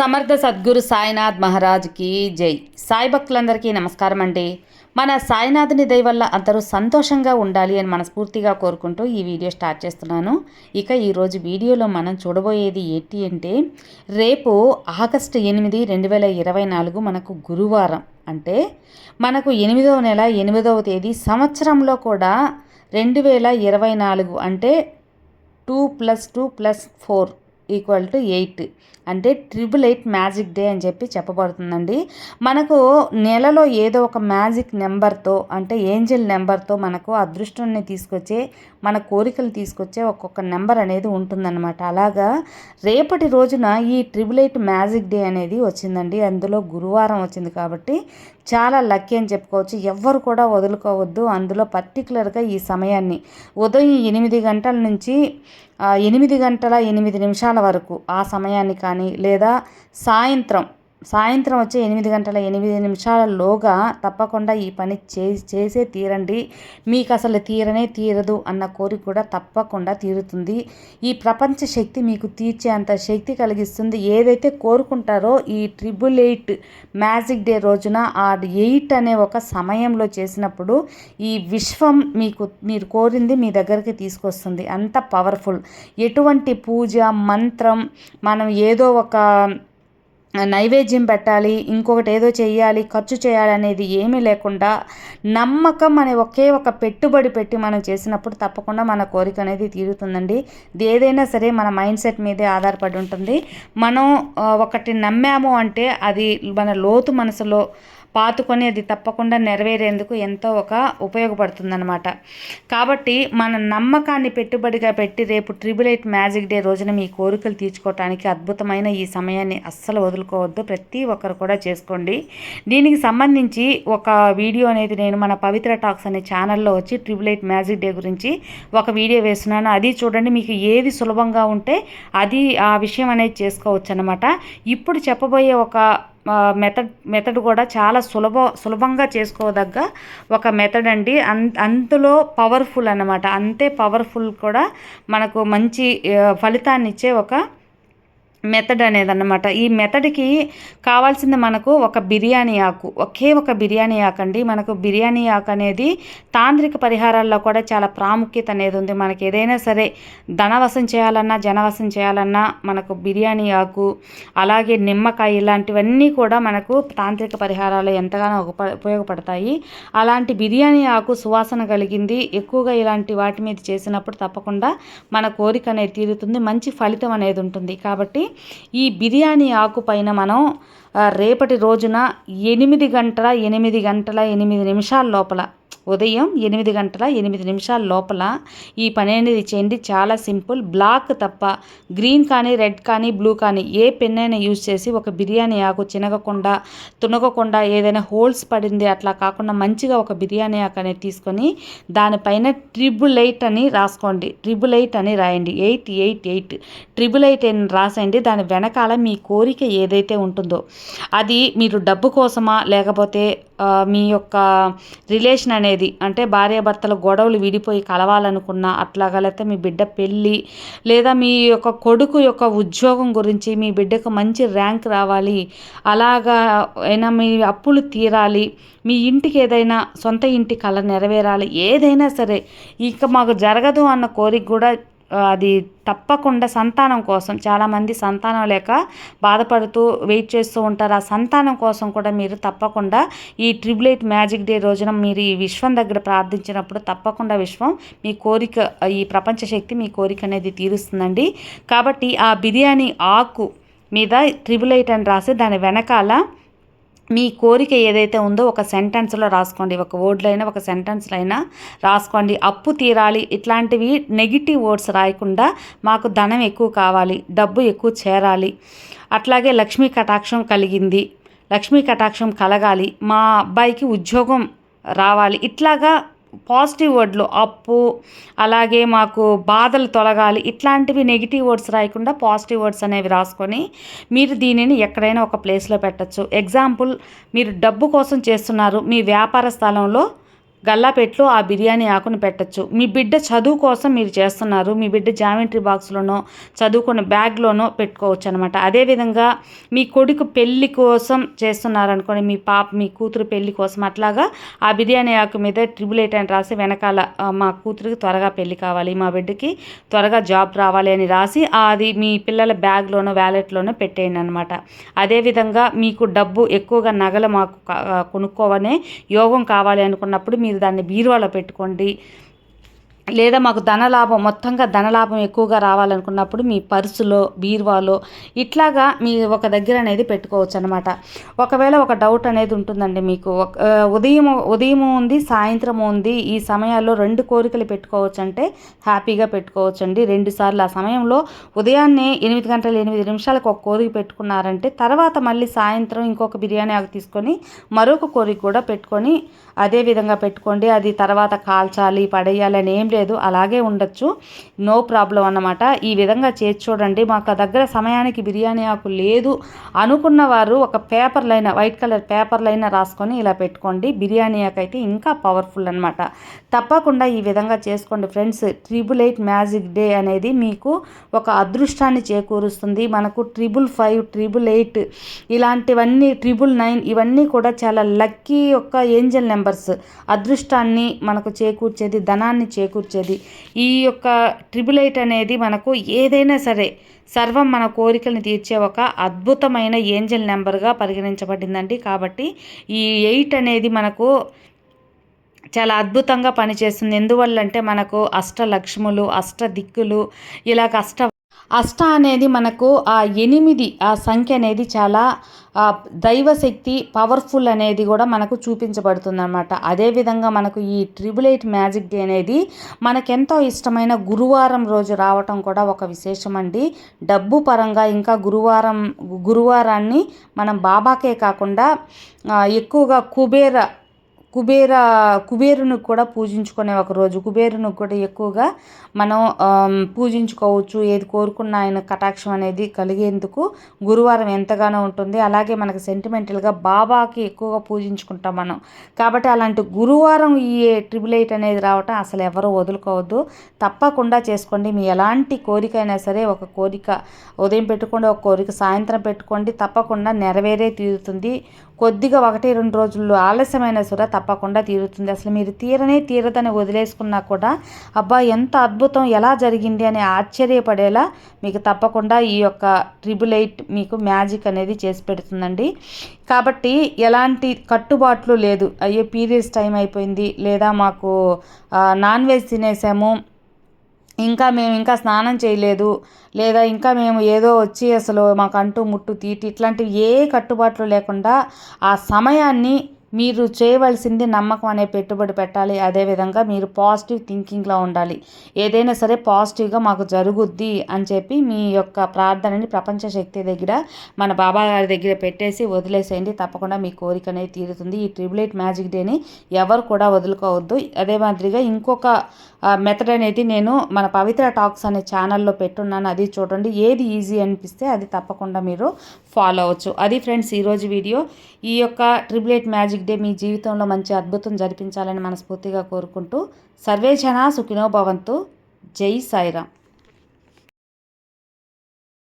సమర్థ సద్గురు సాయినాథ్ మహారాజ్కి జై. సాయి భక్తులందరికీ నమస్కారం అండి. మన సాయినాథుని దయ వల్ల అందరూ సంతోషంగా ఉండాలి అని మనస్ఫూర్తిగా కోరుకుంటూ ఈ వీడియో స్టార్ట్ చేస్తున్నాను. ఇక ఈరోజు వీడియోలో మనం చూడబోయేది ఏంటి అంటే రేపు ఆగస్టు ఎనిమిది రెండు వేల ఇరవై నాలుగు మనకు గురువారం. అంటే మనకు ఎనిమిదవ నెల ఎనిమిదవ తేదీ సంవత్సరంలో కూడా రెండు వేల ఇరవై నాలుగు అంటే two plus two plus four equal to eight. అంటే ట్రిపుల్ ఎయిట్ మ్యాజిక్ డే అని చెప్పి చెప్పబడుతుందండి. మనకు నెలలో ఏదో ఒక మ్యాజిక్ నెంబర్తో అంటే ఏంజల్ నెంబర్తో మనకు అదృష్టాన్ని తీసుకొచ్చే మన కోరికలు తీసుకొచ్చే ఒక్కొక్క నెంబర్ అనేది ఉంటుందన్నమాట. అలాగా రేపటి రోజున ఈ ట్రిపుల్ ఎయిట్ మ్యాజిక్ డే అనేది వచ్చిందండి. అందులో గురువారం వచ్చింది కాబట్టి చాలా లక్కీ అని చెప్పుకోవచ్చు. ఎవ్వరు కూడా వదులుకోవద్దు. అందులో పర్టికులర్గా ఈ సమయాన్ని ఉదయం ఎనిమిది గంటల నుంచి ఎనిమిది గంటల ఎనిమిది నిమిషాల వరకు ఆ సమయాన్ని కానీ లేదా సాయంత్రం సాయంత్రం వచ్చే ఎనిమిది గంటల ఎనిమిది నిమిషాలలోగా తప్పకుండా ఈ పని చే చేసే తీరండి. మీకు అసలు తీరనే తీరదు అన్న కోరిక కూడా తప్పకుండా తీరుతుంది. ఈ ప్రపంచ శక్తి మీకు తీర్చేంత శక్తి కలిగిస్తుంది. ఏదైతే కోరుకుంటారో ఈ ట్రిపుల్ ఎయిట్ మ్యాజిక్ డే రోజున ఆ ఎయిట్ అనే ఒక సమయంలో చేసినప్పుడు ఈ విశ్వం మీకు మీరు కోరింది మీ దగ్గరికి తీసుకొస్తుంది. అంత పవర్ఫుల్. ఎటువంటి పూజ మంత్రం మనం ఏదో ఒక నైవేద్యం పెట్టాలి ఇంకొకటి ఏదో చేయాలి ఖర్చు చేయాలి అనేది ఏమీ లేకుండా నమ్మకం అనే ఒకే ఒక పెట్టుబడి పెట్టి మనం చేసినప్పుడు తప్పకుండా మన కోరిక అనేది తీరుతుందండి. ఇది ఏదైనా సరే మన మైండ్ సెట్ మీదే ఆధారపడి ఉంటుంది. మనం ఒకటి నమ్మాము అంటే అది మన లోతు మనసులో పాతుకొని అది తప్పకుండా నెరవేరేందుకు ఎంతో ఒక ఉపయోగపడుతుందన్నమాట. కాబట్టి మన నమ్మకాన్ని పెట్టుబడిగా పెట్టి రేపు ట్రిబుల్ ఎయిట్ మ్యాజిక్ డే రోజున మీ కోరికలు తీర్చుకోవటానికి అద్భుతమైన ఈ సమయాన్ని అస్సలు వదులుకోవద్దు. ప్రతి ఒక్కరు కూడా చేసుకోండి. దీనికి సంబంధించి ఒక వీడియో అనేది నేను మన పవిత్ర టాక్స్ అనే ఛానల్లో వచ్చి ట్రిబుల్ ఎయిట్ మ్యాజిక్ డే గురించి ఒక వీడియో వేస్తున్నాను. అది చూడండి మీకు ఏది సులభంగా ఉంటే అది ఆ విషయం అనేది చేసుకోవచ్చు అనమాట ఇప్పుడు చెప్పబోయే ఒక మెథడ్ మెథడ్ కూడా చాలా సులభ సులభంగా చేసుకోదగ్గ ఒక మెథడ్ అండి. అన్ అంతలో పవర్ఫుల్ అన్నమాట. అంతే పవర్ఫుల్ కూడా మనకు మంచి ఫలితాన్ని ఇచ్చే ఒక మెథడ్ అనేది అన్నమాట ఈ మెథడ్కి కావాల్సింది మనకు ఒక బిర్యానీ ఆకు. ఒకే ఒక బిర్యానీ ఆకు అండి మనకు బిర్యానీ ఆకు అనేది తాంత్రిక పరిహారాల్లో కూడా చాలా ప్రాముఖ్యత అనేది ఉంది. మనకి ఏదైనా సరే ధనవశం చేయాలన్నా జనవశం చేయాలన్నా మనకు బిర్యానీ ఆకు అలాగే నిమ్మకాయ ఇలాంటివన్నీ కూడా మనకు తాంత్రిక పరిహారాలు ఎంతగానో ఉపయోగపడతాయి. అలాంటి బిర్యానీ ఆకు సువాసన కలిగింది. ఎక్కువగా ఇలాంటి వాటి మీద చేసినప్పుడు తప్పకుండా మన కోరిక అనేది తీరుతుంది. మంచి ఫలితం అనేది ఉంటుంది. కాబట్టి ఈ బిర్యానీ ఆకు పైన మనం రేపటి రోజున ఎనిమిది గంటల ఎనిమిది గంటల ఎనిమిది నిమిషాల లోపల ఉదయం ఎనిమిది గంటల ఎనిమిది నిమిషాల లోపల ఈ పని అనేది చేయండి. చాలా సింపుల్. బ్లాక్ తప్ప గ్రీన్ కానీ రెడ్ కానీ బ్లూ కానీ ఏ పెన్ అయినా యూజ్ చేసి ఒక బిర్యానీ ఆకు చినగకుండా తునగకుండా ఏదైనా హోల్స్ పడింది అట్లా కాకుండా మంచిగా ఒక బిర్యానీ ఆకు అనేది తీసుకొని దానిపైన ట్రిబుల్ ఎయిట్ అని రాసుకోండి. ట్రిబుల్ ఎయిట్ అని రాయండి. Eight eight eight. Triple eight అని రాసేయండి. దాని వెనకాల మీ కోరిక ఏదైతే ఉంటుందో అది మీరు డబ్బు కోసమా లేకపోతే మీ యొక్క రిలేషన్ అనేది అంటే భార్యాభర్తల గొడవలు విడిపోయి కలవాలనుకున్నా అట్లాగా లేకపోతే మీ బిడ్డ పెళ్ళి లేదా మీ యొక్క కొడుకు యొక్క ఉద్యోగం గురించి మీ బిడ్డకు మంచి ర్యాంక్ రావాలి అలాగా అయినా మీ అప్పులు తీరాలి మీ ఇంటికి ఏదైనా సొంత ఇంటి కళ నెరవేరాలి ఏదైనా సరే. ఇక మాకు జరగదు అన్న కోరిక కూడా అది తప్పకుండా సంతానం కోసం చాలామంది సంతానం లేక బాధపడుతూ వెయిట్ చేస్తూ ఉంటారు. ఆ సంతానం కోసం కూడా మీరు తప్పకుండా ఈ ట్రిబుల్ ఎయిట్ మ్యాజిక్ డే రోజున మీరు ఈ విశ్వం దగ్గర ప్రార్థించినప్పుడు తప్పకుండా విశ్వం మీ కోరిక ఈ ప్రపంచ శక్తి మీ కోరిక అనేది తీరుస్తుందండి. కాబట్టి ఆ బిర్యానీ ఆకు మీద ట్రిబుల్ ఎయిట్ అని రాసి దాని వెనకాల మీ కోరిక ఏదైతే ఉందో ఒక సెంటెన్స్లో రాసుకోండి. ఒక వర్డ్లో అయినా ఒక సెంటెన్స్లో అయినా రాసుకోండి. అప్పు తీరాలి. ఇట్లాంటివి నెగిటివ్ వర్డ్స్ రాయకుండా మాకు ధనం ఎక్కువ కావాలి. డబ్బు ఎక్కువ చేరాలి. అట్లాగే లక్ష్మీ కటాక్షం కలిగింది. లక్ష్మీ కటాక్షం కలగాలి. మా అబ్బాయికి ఉద్యోగం రావాలి. ఇట్లాగా పాజిటివ్ వర్డ్లు అప్పు అలాగే మాకు బాధలు తొలగాలి ఇట్లాంటివి నెగిటివ్ వర్డ్స్ రాయకుండా పాజిటివ్ వర్డ్స్ అనేవి రాసుకొని మీరు దీనిని ఎక్కడైనా ఒక ప్లేస్లో పెట్టచ్చు. ఎగ్జాంపుల్ మీరు డబ్బు కోసం చేస్తున్నారు మీ వ్యాపార స్థలంలో గల్లాపెట్లో ఆ బిర్యానీ ఆకును పెట్టచ్చు. మీ బిడ్డ చదువు కోసం మీరు చేస్తున్నారు. మీ బిడ్డ జామెంట్రీ బాక్స్లోనో చదువుకున్న బ్యాగ్లోనో పెట్టుకోవచ్చు అనమాట అదేవిధంగా మీ కొడుకు పెళ్ళి కోసం చేస్తున్నారు అనుకోండి మీ పాప మీ కూతురు పెళ్ళి కోసం అట్లాగా ఆ బిర్యానీ ఆకు మీద ట్రిబుల్ ఎయిట్ అని రాసి వెనకాల మా కూతురికి త్వరగా పెళ్ళి కావాలి మా బిడ్డకి త్వరగా జాబ్ రావాలి అని రాసి అది మీ పిల్లల బ్యాగ్లోనో వ్యాలెట్లోనో పెట్టేయండి అనమాట అదేవిధంగా మీకు డబ్బు ఎక్కువగా నగలు మాకు కొనుక్కోవనే యోగం కావాలి అనుకున్నప్పుడు మీరు దాన్ని బీరువాలో పెట్టుకోండి. లేదా మాకు ధనలాభం మొత్తంగా ధనలాభం ఎక్కువగా రావాలనుకున్నప్పుడు మీ పర్సులో బీరువాలో ఇట్లాగా మీ ఒక దగ్గర అనేది పెట్టుకోవచ్చు అనమాట ఒకవేళ ఒక డౌట్ అనేది ఉంటుందండి మీకు. ఉదయం ఉదయం ఉంది సాయంత్రం ఉంది ఈ సమయాల్లో రెండు కోరికలు పెట్టుకోవచ్చు అంటే హ్యాపీగా పెట్టుకోవచ్చు అండి రెండు సార్లు ఆ సమయంలో ఉదయాన్నే ఎనిమిది గంటల ఎనిమిది నిమిషాలకు ఒక కోరిక పెట్టుకున్నారంటే తర్వాత మళ్ళీ సాయంత్రం ఇంకొక బిర్యానీ ఆకు తీసుకొని మరొక కోరిక కూడా పెట్టుకొని అదే విధంగా పెట్టుకోండి. అది తర్వాత కాల్చాలి పడేయాలి అని ఏం లేదు. లేదు అలాగే ఉండొచ్చు. నో ప్రాబ్లం అన్నమాట. ఈ విధంగా చేసి చూడండి. మాకు దగ్గర సమయానికి బిర్యానీ ఆకు లేదు అనుకున్న వారు ఒక పేపర్లైనా వైట్ కలర్ పేపర్లైనా రాసుకొని ఇలా పెట్టుకోండి. బిర్యానీ ఆకు అయితే ఇంకా పవర్ఫుల్ అనమాట తప్పకుండా ఈ విధంగా చేసుకోండి friends. Triple eight magic day అనేది మీకు ఒక అదృష్టాన్ని చేకూరుస్తుంది. మనకు ట్రిబుల్ ఫైవ్ ట్రిబుల్ ఎయిట్ ఇలాంటివన్నీ ట్రిబుల్ నైన్ ఇవన్నీ కూడా చాలా లక్కీ యొక్క ఏంజల్ నెంబర్స్. అదృష్టాన్ని మనకు చేకూర్చేది ధనాన్ని చేకూర్చేది. ఈ యొక్క ట్రిబుల్ ఎయిట్ అనేది మనకు ఏదైనా సరే సర్వం మన కోరికలను తీర్చే ఒక అద్భుతమైన ఏంజల్ నెంబర్గా పరిగణించబడిందండి. కాబట్టి ఈ ఎయిట్ అనేది మనకు చాలా అద్భుతంగా పనిచేస్తుంది. ఎందువల్ల అంటే మనకు అష్ట లక్ష్ములు అష్ట దిక్కులు ఇలాగ అష్ట అష్ట అనేది మనకు ఆ ఎనిమిది ఆ సంఖ్య అనేది చాలా దైవశక్తి పవర్ఫుల్ అనేది కూడా మనకు చూపించబడుతుంది అనమాట అదేవిధంగా మనకు ఈ ట్రిబుల్ ఎయిట్ మ్యాజిక్ డే అనేది మనకెంతో ఇష్టమైన గురువారం రోజు రావటం కూడా ఒక విశేషం అండి డబ్బు పరంగా ఇంకా గురువారం గురువారాన్ని మనం బాబాకే కాకుండా ఎక్కువగా కుబేర కుబేర కుబేరుని కూడా పూజించుకునే ఒక రోజు. కుబేరుని కూడా ఎక్కువగా మనం పూజించుకోవచ్చు. ఏది కోరుకున్న ఆయన కటాక్షం అనేది కలిగేందుకు గురువారం ఎంతగానో ఉంటుంది. అలాగే మనకు సెంటిమెంటల్గా బాబాకి ఎక్కువగా పూజించుకుంటాం మనం. కాబట్టి అలాంటి గురువారం ఈ ట్రిపుల్ ఎయిట్ అనేది రావటం అసలు ఎవరు వదులుకోవద్దు. తప్పకుండా చేసుకోండి. మీ ఎలాంటి కోరిక అయినా సరే ఒక కోరిక ఉదయం పెట్టుకోండి ఒక కోరిక సాయంత్రం పెట్టుకోండి. తప్పకుండా నెరవేరే తీరుతుంది. కొద్దిగా ఒకటి రెండు రోజుల్లో ఆలస్యమైన సుర తప్పకుండా తీరుతుంది. అసలు మీరు తీరనే తీరదని వదిలేసుకున్నా కూడా అబ్బా ఎంత అద్భుతం ఎలా జరిగింది అని ఆశ్చర్యపడేలా మీకు తప్పకుండా ఈ యొక్క ట్రిబుల్ ఎయిట్ మీకు మ్యాజిక్ అనేది చేసి పెడుతుందండి. కాబట్టి ఎలాంటి కట్టుబాట్లు లేదు. అయ్యే పీరియడ్స్ టైం అయిపోయింది. లేదా మాకు నాన్ వెజ్ తినేసాము. ఇంకా మేము ఇంకా స్నానం చేయలేదు. లేదా ఇంకా మేము ఏదో వచ్చి అసలు మాకంటూ ముట్టు తీటి ఇట్లాంటివి ఏ కట్టుబాట్లు లేకుండా ఆ సమయాన్ని మీరు చేయవలసింది నమ్మకం అనే పెట్టుబడి పెట్టాలి. అదేవిధంగా మీరు పాజిటివ్ థింకింగ్లో ఉండాలి. ఏదైనా సరే పాజిటివ్గా మాకు జరుగుద్ది అని చెప్పి మీ యొక్క ప్రార్థనని ప్రపంచ శక్తి దగ్గర మన బాబా గారి దగ్గర పెట్టేసి వదిలేసేయండి. తప్పకుండా మీ కోరిక అనేది తీరుతుంది. ఈ ట్రిబులేట్ మ్యాజిక్ డేని ఎవరు కూడా వదులుకోవద్దు. అదే మాదిరిగా ఇంకొక మెథడ్ అనేది నేను మన పవిత్ర టాక్స్ అనే ఛానల్లో పెట్టున్నాను. అది చూడండి. ఏది ఈజీ అనిపిస్తే అది తప్పకుండా మీరు ఫాలో అవ్వచ్చు అది ఫ్రెండ్స్ ఈరోజు వీడియో ఈ యొక్క ట్రిబులేట్ మ్యాజిక్ డే మీ జీవితంలో మంచి అద్భుతం జరిపించాలని మనస్ఫూర్తిగా కోరుకుంటూ సర్వేజన సుఖినో భవంతు. జై సాయిరామ్.